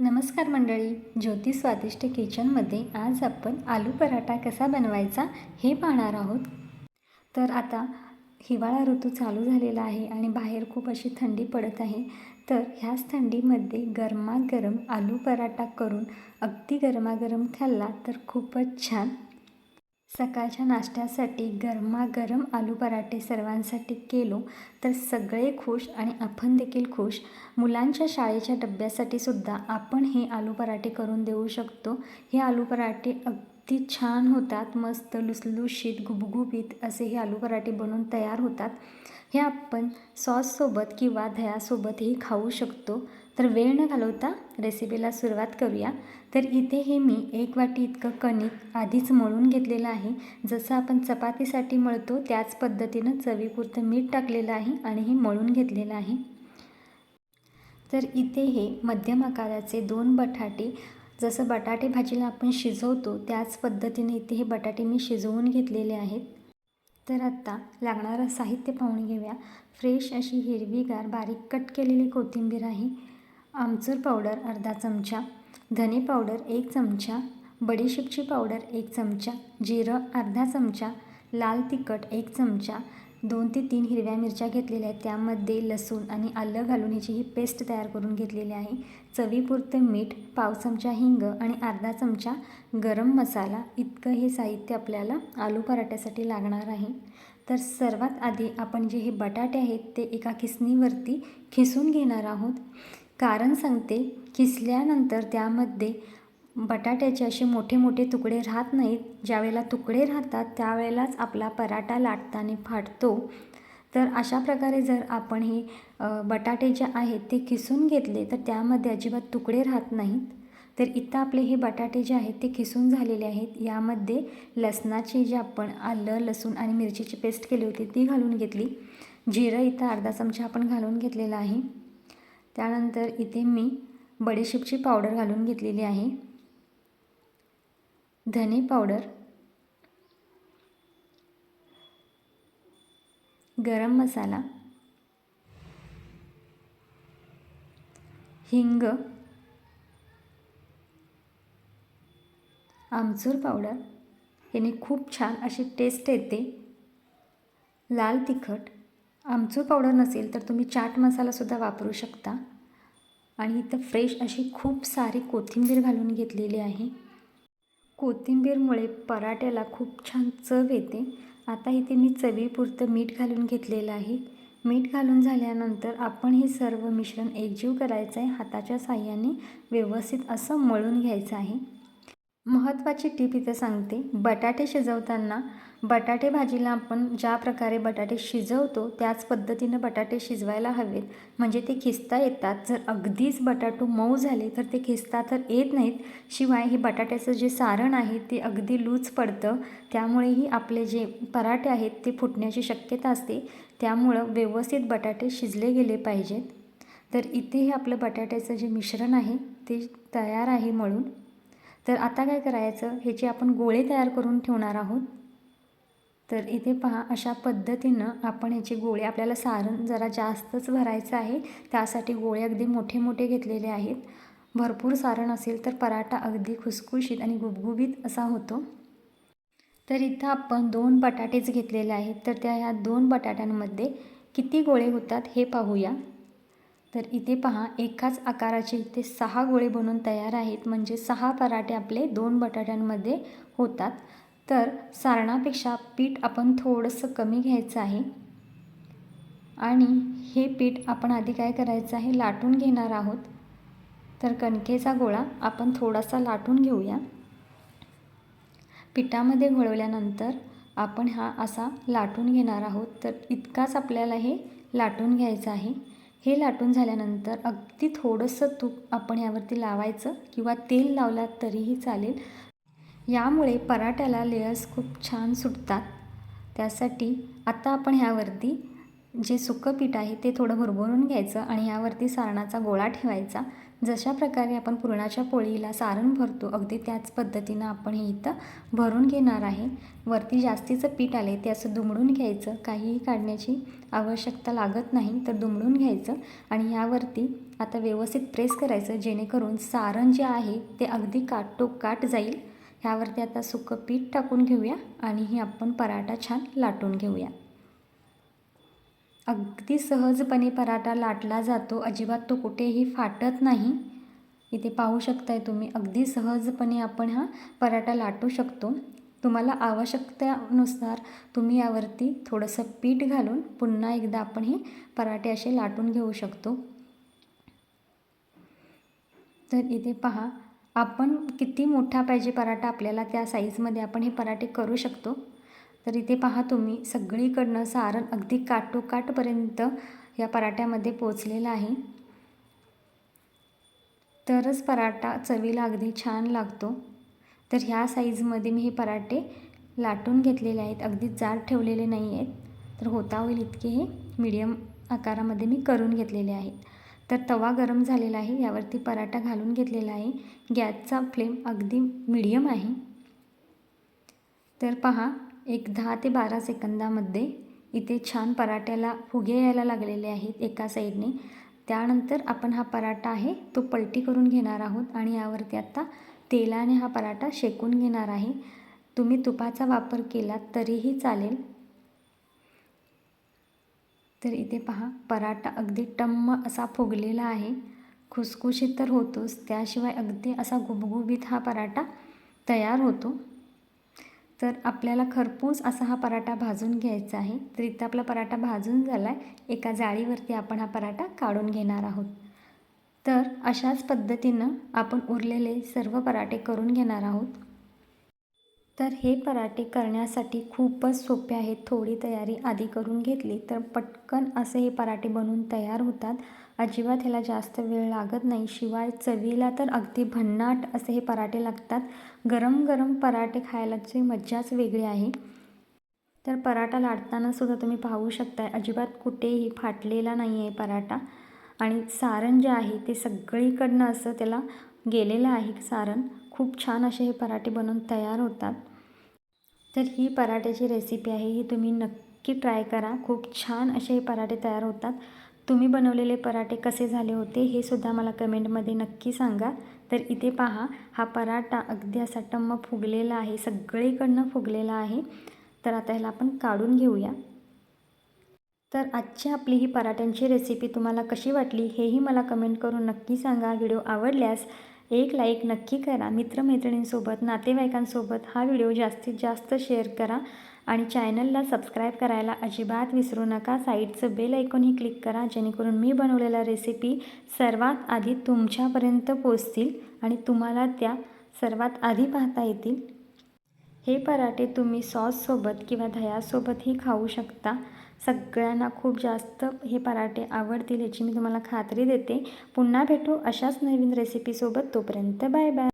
नमस्कार मंडळी ज्योती स्वादिष्ट किचनमध्ये आज आपण आलू पराठा कसा बनवायचा हे पाहणार आहोत. तर आता हिवाळा ऋतू चालू झालेला आहे आणि बाहेर खूप अशी थंडी पडत आहे. तर ह्याच थंडीमध्ये गरमागरम आलू पराठा करून अगदी गरमागरम खाल्ला तर खूपच छान सकाळच्या नाश्त्यासाठी गरमागरम आलू पराठे सर्वांसाठी केलो तर सगळे खुश आणि आपण देखील खुश. मुलांच्या शाळेच्या डब्यासाठी सुद्धा आपण हे आलू पराठे करून देऊ शकतो. हे आलू पराठे अगदी छान होतात मस्त लुसलुशीत गुबगुबीत असे हे आलू पराठे बनवून तयार होतात. हे आपण सॉससोबत किंवा दह्यासोबतही खाऊ शकतो. तर वेळ न घालवता रेसिपीला सुरुवात करूया. तर इथे हे मी एक वाटी इतकं कणिक आधीच मळून घेतलेलं आहे. जसं आपण चपातीसाठी मळतो त्याच पद्धतीनं चवीपुरतं मीठ टाकलेलं आहे आणि हे मळून घेतलेलं आहे. तर इथे हे मध्यम आकाराचे दोन बटाटे जसं बटाटे भाजीला आपण शिजवतो त्याच पद्धतीने इथे हे बटाटे मी शिजवून घेतलेले आहेत. तर आत्ता लागणारं साहित्य पाहून घेऊया. फ्रेश अशी हिरवीगार बारीक कट केलेली कोथिंबीर आहे. आमचूर पावडर अर्धा चमचा धने पावडर एक चमचा बडीशेपची पावडर एक चमचा जिरं अर्धा चमचा लाल तिखट एक चमचा दोन ते तीन हिरव्या मिरच्या घेतलेल्या आहेत. त्यामध्ये लसूण आणि आलं घालून ह्याची ही पेस्ट तयार करून घेतलेली आहे. चवीपुरतं मीठ पाव चमचा हिंग आणि अर्धा चमचा गरम मसाला. इतकं हे साहित्य आपल्याला आलू पराठ्यासाठी लागणार आहे. तर सर्वात आधी आपण जे हे बटाटे आहेत ते एका खिसणीवरती खिसून घेणार आहोत. कारण सांगते किसल्यानंतर त्यामध्ये बटाट्याचे असे मोठे मोठे तुकडे राहत नाहीत. ज्यावेळेला तुकडे राहतात त्यावेळेलाच आपला पराठा लाटताना फाटतो. तर अशा प्रकारे जर आपण हे बटाटे जे आहेत ते किसून घेतले तर त्यामध्ये अजिबात तुकडे राहत नाहीत. तर इथं आपले हे बटाटे जे आहेत ते किसून झालेले आहेत. यामध्ये लसणाची जे आपण आलं लसूण आणि मिरचीची पेस्ट केली होती ती घालून घेतली. जिरं इथं अर्धा चमचा आपण घालून घेतलेला आहे. त्यानंतर इथे मी बडीशेपची पावडर घालून घेतलेली आहे. धने पावडर गरम मसाला हिंग आमचूर पावडर. याने खूप छान अशी टेस्ट येते. लाल तिखट आमचूर पावडर नसेल तर तुम्ही चाट मसालासुद्धा वापरू शकता. आणि इथं फ्रेश अशी खूप सारी कोथिंबीर घालून घेतलेली आहे. कोथिंबीरमुळे पराठ्याला खूप छान चव येते. आता इथे मी चवीपुरतं मीठ घालून घेतलेलं आहे. मीठ घालून झाल्यानंतर आपण हे सर्व मिश्रण एकजीव करायचं आहे. हाताच्या साह्याने व्यवस्थित असं मळून घ्यायचं आहे. महत्त्वाची टीप इथे सांगते. बटाटे शिजवताना बटाटे भाजीला आपण ज्या प्रकारे बटाटे शिजवतो त्याच पद्धतीनं बटाटे शिजवायला हवेत. म्हणजे ते खिस्ता येतात. जर अगदीच बटाटो मऊ झाले तर ते खिस्ता तर येत नाहीत. शिवाय हे बटाट्याचं जे सारण आहे ते अगदी लूज पडतं. त्यामुळेही आपले जे पराठे आहेत ते फुटण्याची शक्यता असते. त्यामुळं व्यवस्थित बटाटे शिजले गेले पाहिजेत. तर इथे हे आपलं बटाट्याचं जे मिश्रण आहे ते तयार आहे म्हणून. तर आता काय करायचं? ह्याचे आपण गोळे तयार करून ठेवणार आहोत तर इथे पहा अशा पद्धतीनं आपण ह्याचे गोळे आपल्याला सारण जरा जास्तच भरायचं आहे. त्यासाठी गोळे अगदी मोठे मोठे घेतलेले आहेत. भरपूर सारण असेल तर पराठा अगदी खुसखुशीत आणि गुबगुबीत असा होतो. तर इथं आपण दोन बटाटेच घेतलेले आहेत. तर त्या ह्या दोन बटाट्यांमध्ये किती गोळे होतात हे पाहूया. तर इथे पहा एकाच आकाराचे इथे सहा गोळे बनवून तयार आहेत. म्हणजे सहा पराठे आपले दोन बटाट्यांमध्ये होतात. तर सारणापेक्षा पीठ आपण थोडंसं कमी घ्यायचं आहे. आणि हे पीठ आपण आधी काय करायचं आहे? लाटून घेणार आहोत. तर कणकेचा गोळा आपण थोडासा लाटून घेऊया. पिठामध्ये घोळवल्यानंतर आपण हा असा लाटून घेणार आहोत. तर इतकाच आपल्याला हे लाटून घ्यायचं आहे. हे लाटून झाल्यानंतर अगदी थोडंसं तूप आपण यावरती लावायचं किंवा तेल लावलात तरीही चालेल. यामुळे पराठ्याला लेयर्स खूप छान सुटतात. त्यासाठी आता आपण ह्यावरती जे सुकं पीठ आहे ते थोडं भरभरून घ्यायचं आणि ह्यावरती सारणाचा गोळा ठेवायचा. जशा प्रकारे आपण पुरणाच्या पोळीला सारण भरतो अगदी त्याच पद्धतीनं आपण हे इथं भरून घेणार आहे. वरती जास्तीचं पीठ आले ते असं दुमडून घ्यायचं. काहीही काढण्याची आवश्यकता लागत नाही तर दुमडून घ्यायचं आणि यावरती आता व्यवस्थित प्रेस करायचं जेणेकरून सारण जे आहे ते अगदी काटोकाट जाईल. ह्यावरती आता सुकं पीठ टाकून घेऊया आणि हे आपण पराठा छान लाटून घेऊया. अगदी सहजपणे पराठा लाटला जातो. अजिबात तो कुठेही फाटत नाही. इथे पाहू शकताय तुम्ही अगदी सहजपणे आपण हा पराठा लाटू शकतो. तुम्हाला आवश्यकतेनुसार तुम्ही यावरती थोडंसं पीठ घालून पुन्हा एकदा आपण हे पराठे असे लाटून घेऊ शकतो. तर इथे पहा आपण किती मोठा पाहिजे पराठा आपल्याला त्या साईजमध्ये आपण हे पराठे करू शकतो. तर इथे पहा तुम्ही सगळीकडनं सारण अगदी काटोकाटपर्यंत या पराठ्यामध्ये पोचलेलं आहे. तरच पराठा चवीला अगदी छान लागतो. तर ह्या साईजमध्ये मी हे पराठे लाटून घेतलेले आहेत. अगदी जाड ठेवलेले नाही आहेत. तर होता होईल इतके हे. मीडियम आकारामध्ये मी करून घेतलेले आहेत. तर तवा गरम झालेला आहे. यावरती पराठा घालून घेतलेला आहे. गॅसचा फ्लेम अगदी मीडियम आहे. तर पहा एक दहा ते बारा सेकंदामध्ये इथे छान पराठ्याला फुगे यायला लागलेले आहेत एका साईडने. त्यानंतर आपण हा पराठा आहे तो पलटी करून घेणार आहोत आणि यावरती आत्ता तेलाने हा पराठा शेकून घेणार आहे. तुम्ही तुपाचा वापर केला तरीही चालेल. तर इथे पहा पराठा अगदी टम्म असा फुगलेला आहे. खुसखुशीत तर होतोच त्याशिवाय अगदी असा गुबगुबीत हा पराठा तयार होतो. तर आपल्याला खरपूस असा हा पराठा भाजून घ्यायचा आहे. तर इथं आपला पराठा भाजून झाला आहे एका जाळीवरती आपण हा पराठा काढून घेणार आहोत. तर अशाच पद्धतीनं आपण उरलेले सर्व पराठे करून घेणार आहोत. तर हे पराठे करण्यासाठी खूपच सोपे आहेत. थोडी तयारी आधी करून घेतली तर पटकन असे हे पराठे बनवून तयार होतात. अजिबात ह्याला जास्त वेळ लागत नाही. शिवाय चवीला तर अगदी भन्नाट असे हे पराठे लागतात. गरम गरम पराठे खायलाची मज्जाच वेगळी आहे. तर पराठा लाटताना सुद्धा तुम्ही पाहू शकताय अजिबात कुठेही फाटलेला नाही आहे पराठा. आणि सारण जे आहे ते सगळीकडनं असं त्याला गेलेलं आहे सारण. खूप छान असे हे पराठे बनवून तयार होतात. तर ही पराठ्याची रेसिपी आहे ही तुम्ही नक्की ट्राय करा. खूप छान असे हे पराठे तयार होतात. तुम्ही बनवलेले पराठे कसे झाले होते हे सुद्धा मला कमेंटमध्ये नक्की सांगा. तर इथे पहा हा पराठा अगदी असा टम्म फुगलेला आहे सगळीकडनं फुगलेला आहे. तर आता ह्याला आपण काढून घेऊया. तर आजची आपली ही पराठ्यांची रेसिपी तुम्हाला कशी वाटली हेही मला कमेंट करून नक्की सांगा. व्हिडिओ आवडल्यास एक लाईक नक्की करा. मित्रमैत्रिणींसोबत नातेवाईकांसोबत हा व्हिडिओ जास्तीत जास्त शेअर करा. आणि चॅनलला सबस्क्राईब करायला अजिबात विसरू नका. साईडचं बेल ऐकूनही क्लिक करा जेणेकरून मी बनवलेल्या रेसिपी सर्वात आधी तुमच्यापर्यंत पोचतील आणि तुम्हाला त्या सर्वात आधी पाहता येतील. हे पराठे तुम्ही सॉससोबत किंवा दह्यासोबतही खाऊ शकता. सगळ्यांना खूप जास्त हे पराठे आवडतील याची मी तुम्हाला खात्री देते. पुन्हा भेटू अशाच नवीन रेसिपीसोबत. तोपर्यंत बाय बाय.